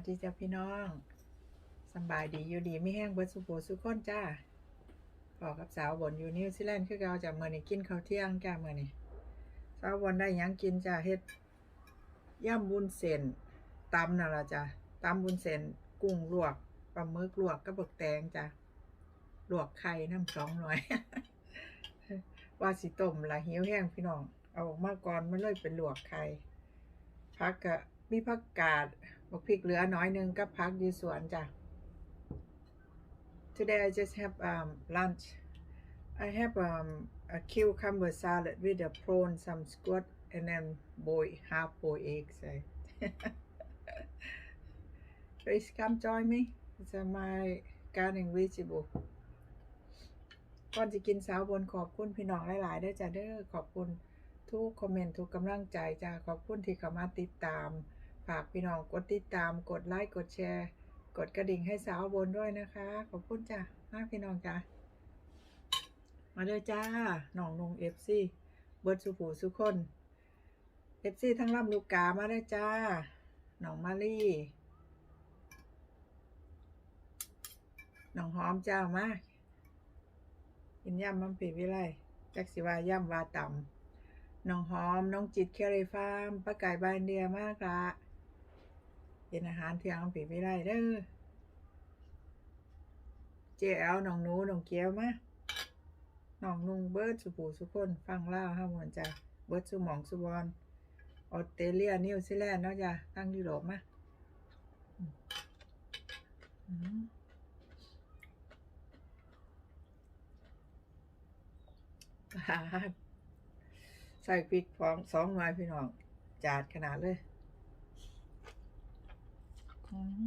สดีจ้าพี่น้องสบายดีอยู่ดีไม่แห้งเบิดสุโขสุขคนจ้าพอกับสาวบนอยู่นิวซีแลนด์คือเราจะเมื่อนี้กินข้าวเที่ยงจ้าเมื่อนี้สาวบนได้ยังกินจ้าเฮ็ดย่ำบุญเส้นตำน่ะละจ้าตำบุญเส้นกุ้งลวกปลาหมึกลวกกระบอกแตงจ้าลวกไข่น้ำสองหน่อย ว่าสิต้มละหิวแห้งพี่น้อง เอาออกมาก่อนมันเลยเป็นลวกไข่พักกะมีผักกาด บักพริกเหลือน้อยนึงกับพักอยู่สวนจ้ะ Today I just have um, lunch. I have um, a cucumber salad with a prawn, some squid, and then boy half boiled eggs. eh. Please come join me. It's uh, my garden vegetable. ก่อนจะกินสาวบนขอบคุณพี่น้องหลายๆด้วยจ้ะเด้อขอบคุณทุกคอมเมนต์ทุกกำลังใจจ้ะขอบคุณที่เข้ามาติดตาม ฝากพี่น้องกดติดตามกดไลค์กดแชร์ กดกระดิ่งให้สาวบนด้วยนะคะ ขอบคุณจ้ะมากพี่น้องจ้ะมาเลยจ้าน้องนงเอฟซีเบิร์ดสุผูสุคนเอฟซีทั้งลำลูกกามาเลยจ้าน้องมาลี่น้องหอมจ้ามากกินย่ำมันปีวิไลจักสิวาย่ำวาต่ำน้องหอม น้องจิตแครีฟาร์มป้าไก่บานเดียมากละ กินอาหารเที่ยงมันปีวิไลเด้อเจแอลน้องหนูน้องเกียวมาน้องนุ่งเบิร์ดสุผูสุคนฟังเล่าห้ามวนจ้ะเบิร์ดสุหมองสุบอลออสเตรเลียนิวซีแลนด์เนาะจ้ะตั้งยุโรปมาอืมอืมอาหาใส่พริกฟองสองหน่วยพี่น้อง จาดขนาดเลย ม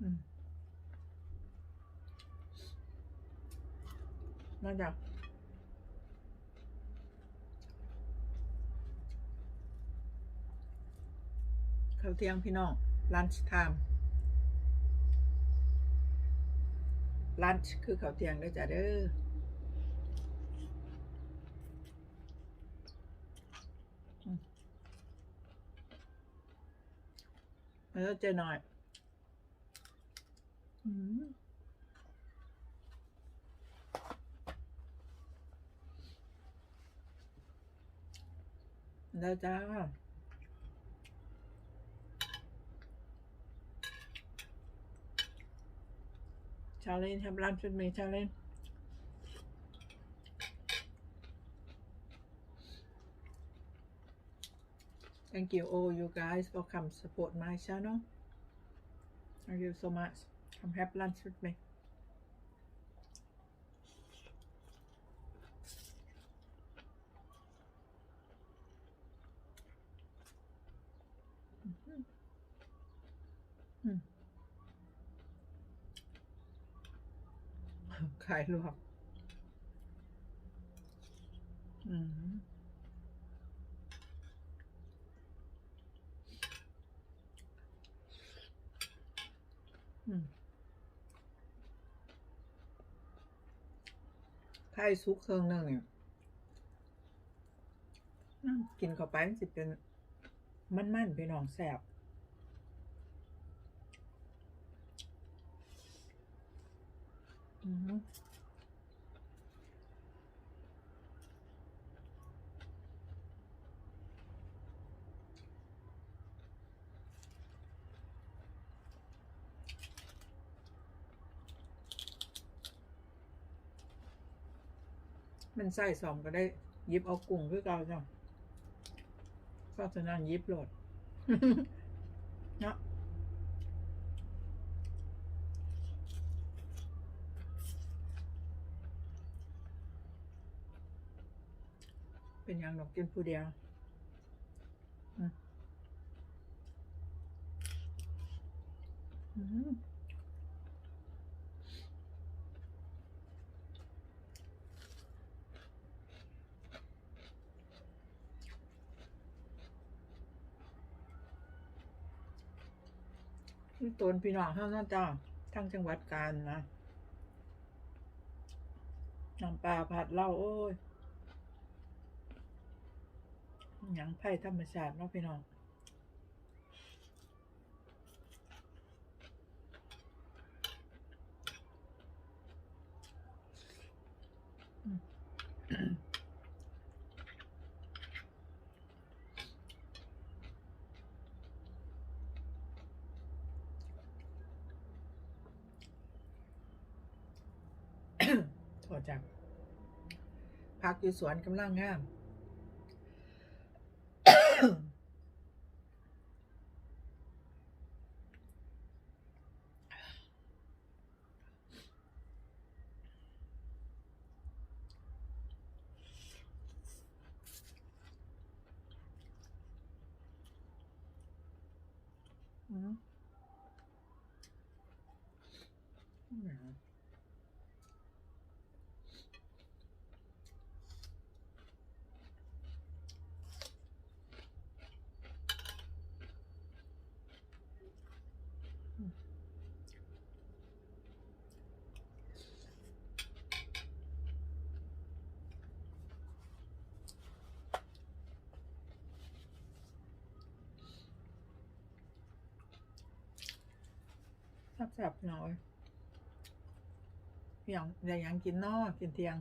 อืมน่าจะข้าวเที่ยงพี่น้อง lunch time ลันช์คือข้าวเที่ยงด้อจ้ะเด้อ เออเจอหน่อยอืมได้จ้า Charlene have lunch with me, Charlene. Thank you all you guys for come support my channel. Thank you so much. Come have lunch with me. Mhm. Mm. ขายลวกอืม ไข่ซุกเครื่องนึงเนี่ยกินเข้าไปมันสิเป็น มันๆพี่น้องแสบอืม มันใส่สองก็ได้ยิบเอากุ้งคือเก่าจ้ะเพราะนั้นหยิบโหลดเนาะเป็นอย่างดอกกินผู้เดียวอืม นี่ตนพี่น้องเท่านั้นจ้าทั้งจังหวัดกาญนะน้ำปลาผัดเหล้าโอ้ยหยังไผ่ธรรมชาติเนาะพี่น้อง ถ อดจากพักอยู่สวนกำลังงามอืม แซ่บหน่อยเพียงได้หยังกินนอกินเที่ยง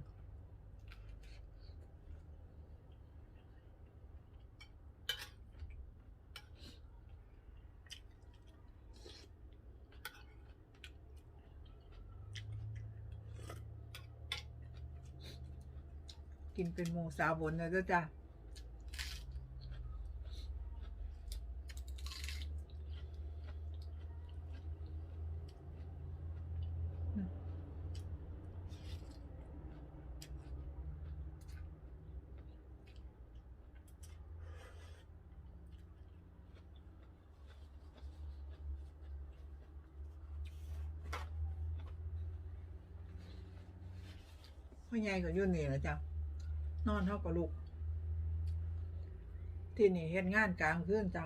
กินเป็นหมูสาวบนเลยด้อจ้ะ พ่อใหญ่ก็อยุ่นนี่แหละจ้ะนอนเท่ากับลูก ที่นี่เฮ็ดงานกลางคืนจ้ะ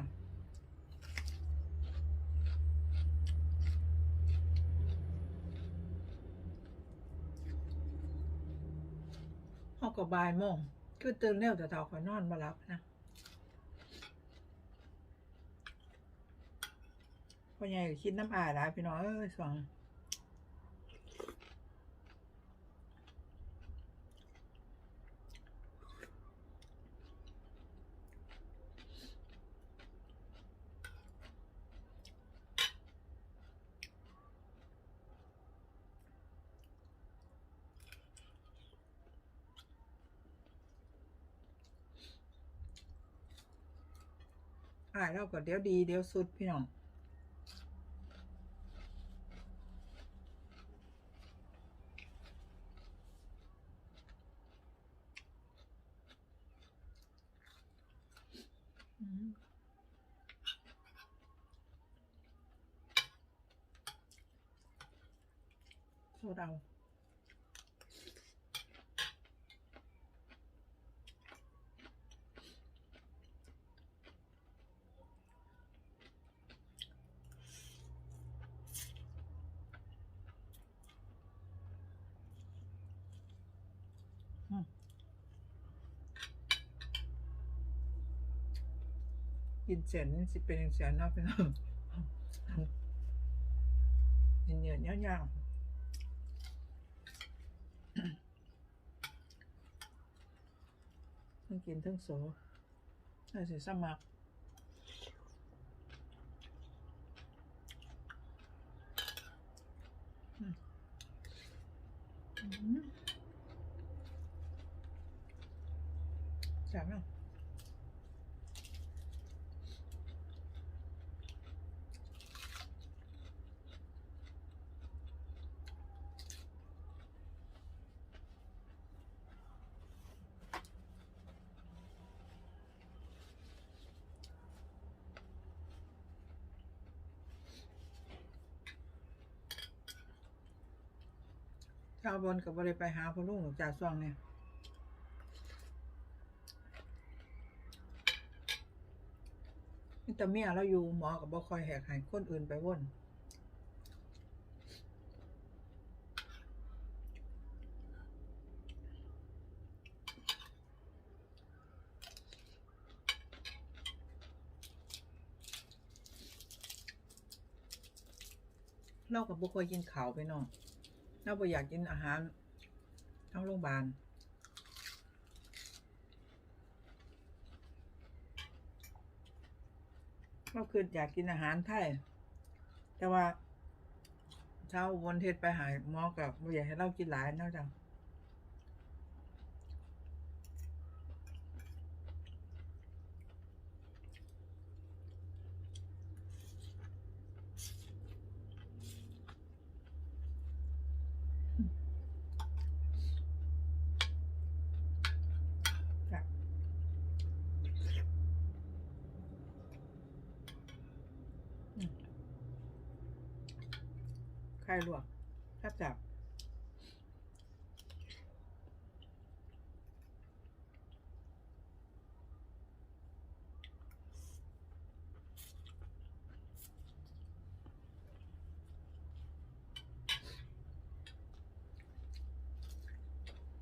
เฮาก็บ่ายโมงคือตื่นเร็วแต่เท่าขอยนอนบ่หลับนะพ่อใหญ่ก็คิดน้ำอายหลายพี่น้องเอ้ยสวง อ่ายเราก็เดี๋ยวดีเดี๋ยวสุดพี่น้องโซดเอา กินเสร็จนี่สิเป็นอย่างเสียนนอกไปแล้วเหนียวๆยาวๆต้งกินทั้งโสน่าสิสมัคร ชาวบนกับบริไปหาพ่อลุงหลวงจ่าซ่วงเนี่ยแต่เมียเราอยู่หมอกับบ่คอยแหกหายคนอื่นไปว่นเรากับบุคคลกินข่าวไปน้อง เราบ่อยากกินอาหารทั้งโรงพยาบาลก็คืออยากกินอาหารไทย แต่ว่าเช้าวนเทศไปหาหมอกับไม่อยากให้เรากินหลายนาะจัง ไข่ลวกแทบจับ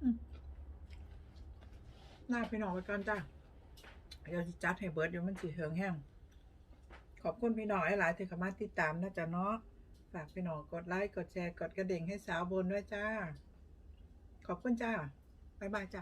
อืมลาพี่น้องไปก่อนจ้าเดี๋ยวจัดให้เบิร์ดอยู่มันสิเหิงแห้ง ขอบคุณพี่น้องหลายๆที่เข้ามาติดตามนะจ๊ะเนาะ ฝากพี่น้องกดไลค์ กดแชร์ กดกระดิ่งให้สาวบนด้วยจ้า ขอบคุณจ้า บ๊ายบายจ้า